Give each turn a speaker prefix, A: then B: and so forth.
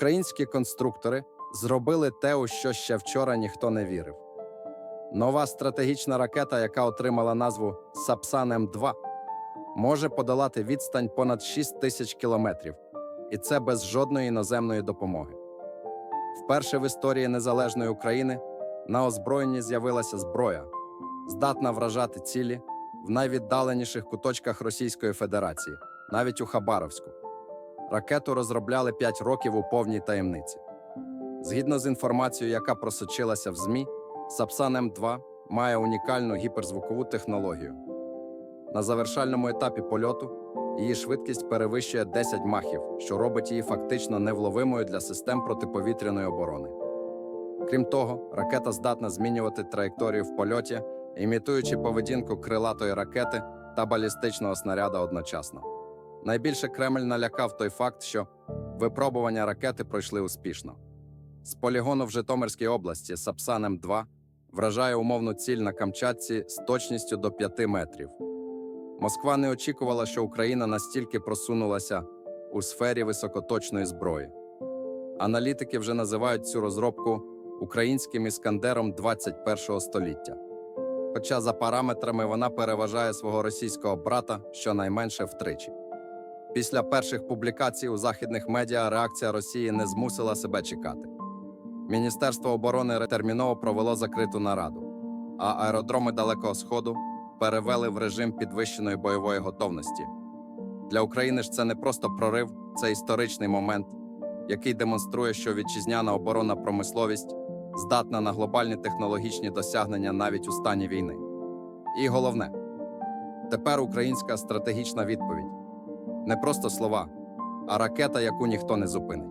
A: Українські конструктори зробили те, у що ще вчора ніхто не вірив. Нова стратегічна ракета, яка отримала назву Сапсан М2, може подолати відстань понад 6 тисяч кілометрів, і це без жодної іноземної допомоги. Вперше в історії незалежної України на озброєнні з'явилася зброя, здатна вражати цілі в найвіддаленіших куточках Російської Федерації, навіть у Хабаровську. Ракету розробляли 5 років у повній таємниці. Згідно з інформацією, яка просочилася в ЗМІ, Сапсан М2 має унікальну гіперзвукову технологію. На завершальному етапі польоту її швидкість перевищує 10 махів, що робить її фактично невловимою для систем протиповітряної оборони. Крім того, ракета здатна змінювати траєкторію в польоті, імітуючи поведінку крилатої ракети та балістичного снаряда одночасно. Найбільше Кремль налякав той факт, що випробування ракети пройшли успішно. З полігону в Житомирській області Сапсан М2 вражає умовну ціль на Камчатці з точністю до 5 метрів. Москва не очікувала, що Україна настільки просунулася у сфері високоточної зброї. Аналітики вже називають цю розробку українським іскандером 21 століття. Хоча за параметрами вона переважає свого російського брата щонайменше втричі. Після перших публікацій у західних медіа реакція Росії не змусила себе чекати. Міністерство оборони терміново провело закриту нараду, а аеродроми Далекого Сходу перевели в режим підвищеної бойової готовності. Для України ж це не просто прорив, це історичний момент, який демонструє, що вітчизняна оборонна промисловість здатна на глобальні технологічні досягнення навіть у стані війни. І головне, тепер українська стратегічна відповідь не просто слова, а ракета, яку ніхто не зупинить.